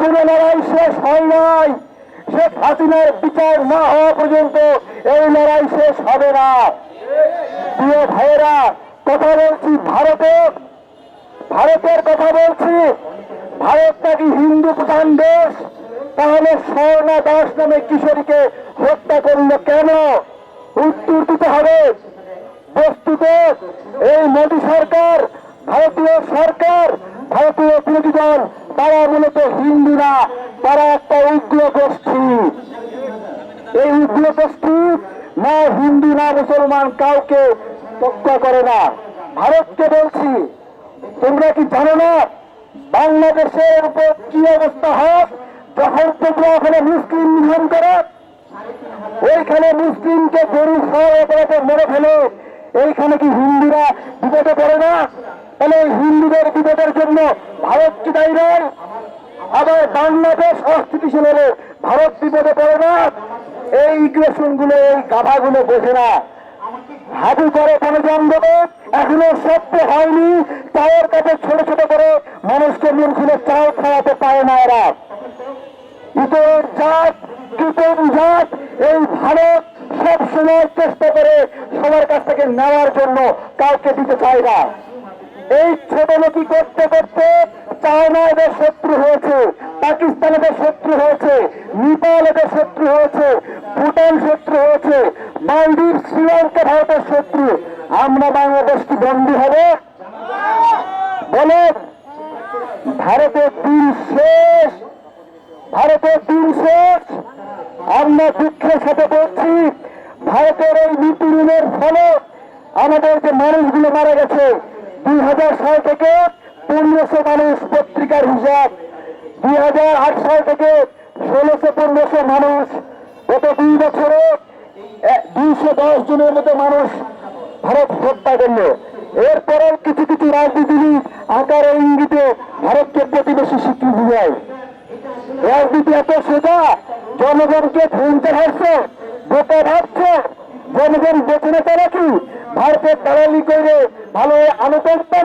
এখনও লড়াই শেষ হয় নাই। শেখ হাসিনার বিচার না হওয়া পর্যন্ত এই লড়াই শেষ হবে না। প্রিয় ভাইয়েরা, কথা বলছি ভারতের ভারতের কথা বলছি। ভারত নাকি হিন্দু প্রধান দেশ। তাহলে স্বর্ণা দাস নামে কিশোরীকে হত্যা করল কেন? উত্তর দিতে হবে। বস্তুত এই মোদী সরকার, ভারতীয় সরকার ভারতীয় বিরোধী দল তারা মূলত হিন্দু না তারা একটা উগ্র গোষ্ঠী। এই উগ্র গোষ্ঠী না হিন্দু, না মুসলমান কাউকে রক্ষা করে না। ভারতকে বলছি, তোমরা কি জানো না, বাংলাদেশের উপর কি অবস্থা হয় যখন তোমরা ওখানে মুসলিম নিধন করো? ওইখানে মুসলিমকে গরু খাওয়া অপরাধে মেরে ফেলে। এইখানে কি হিন্দুরা বিপদে পড়ে না? তাহলে হিন্দুদের জন্য ভারত কি দায়ী আবার বাংলাদেশ অস্থিতিশীল হলে ভারত বিপদে পড়ে না। এই ইকুয়েশনগুলো এই গাধাগুলো বোঝে না। হাবু করে গণজন দেবে, এখনও সত্য হয়নি। চায়ের কাছে ছোট ছোট করে মানুষকে মন খুলে চাও খাওয়াতে পারে না এরা। ইতর জাত কৃপণ জাত, এই ভারত সব সময় চেষ্টা করে সবার কাছ থেকে নেওয়ার জন্য কাউকে দিতে চায় না। এই ছোট লোকি করতে করতে চায়না এদের শত্রু হয়েছে, পাকিস্তান এদের শত্রু হয়েছে, নেপাল এদের শত্রু হয়েছে, ভুটান শত্রু হয়েছে, মালদ্বীপ, শ্রীলঙ্কা ভারতের শত্রু। আমরা বাংলাদেশ কি বন্দী হবে? বলে ভারতের দিন শেষ, ভারতের দিন শেষ। আমরা দুঃখের সাথে বলছি, ভারতের এই নীতি ঋণের ফলে আমাদের যে মানুষগুলো মারা গেছে দুই হাজার সাল থেকে পনেরোশো মানুষ পত্রিকার হিসাব, দুই হাজার আট সাল থেকে ষোলোশো পনেরোশো মানুষ, গত দুই বছরে দুইশো দশ জনের মতো মানুষ ভারত হত্যা করল। এরপরেও কিছু কিছু রাজনীতিবিদ আকার ইঙ্গিতে ভারতকে প্রতিবেশী স্বীকৃতি দেয় রাজনীতি এত সোজা, জনগণকে ভুলতে ভাবছে, বোকা ভাবছে, জনগণ বেছে নেতা নাকি? ভারতের দালালি করে ভালো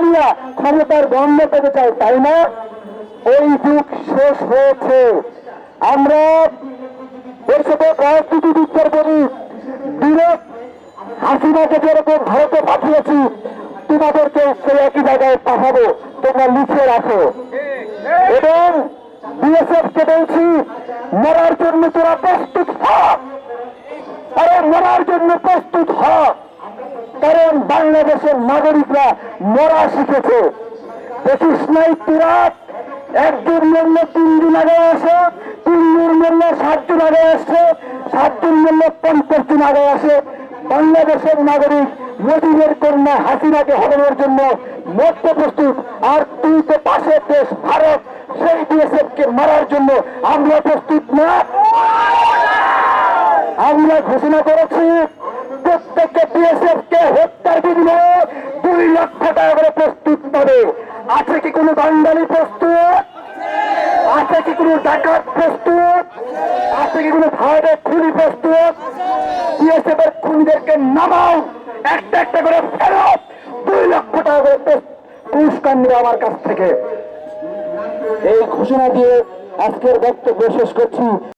নিয়ে ক্ষমতার গন্ধ পেতে চায়, তাই না? ওই যুগ শেষ হয়েছে। আমরা এর সাথে রাজনীতি বিচার করি বিরোধ হাসিনাকে যেরকম ভারতে পাঠিয়েছি, তোমাদেরকে সেই একই জায়গায় পাঠাবো, তোমরা লিখে রাখো। এবং বিএসএফ কে বলছি, মরার জন্য তোরা প্রস্তুত হ। মরার জন্য প্রস্তুত হ। কারণ বাংলাদেশের নাগরিকরা মরা শিখেছে। দেখিস নাই তোরা একজন মূল্য, তিন দিন আগে আসে, তিন দিন মূল্য, সাত দিন আগে আসছে সাত দিন মূল্য, পঞ্চাশ দিন আগে আসে। বাংলাদেশের নাগরিক মোদীদের কন্যা হাসিনাকে হটানোর জন্য মরতে প্রস্তুত। আর তুই তো পাশের দেশ, ভারত, সেই বিএসএফ কে মারার জন্য আমরা প্রস্তুত না। আমরা ঘোষণা করেছি বিএসএফ কে হত্যার বিনিময়ে দুই লক্ষ টাকা করে প্রস্তুত পাবে। আছে কি কোনো বাঙালি প্রস্তুত? আছে কি কোনো ডাকাত প্রস্তুত? আছে কি কোনো ভারতের খুনি প্রস্তুত? বিএসএফ এর খুনিদেরকে নামাও, একটা একটা করে ফেরত দুই লক্ষ টাকা করে প্রস- পুরস্কার নিয়ে আমার কাছ থেকে। এই ঘোষণা দিয়ে আজকের বক্তব্য শেষ করছি।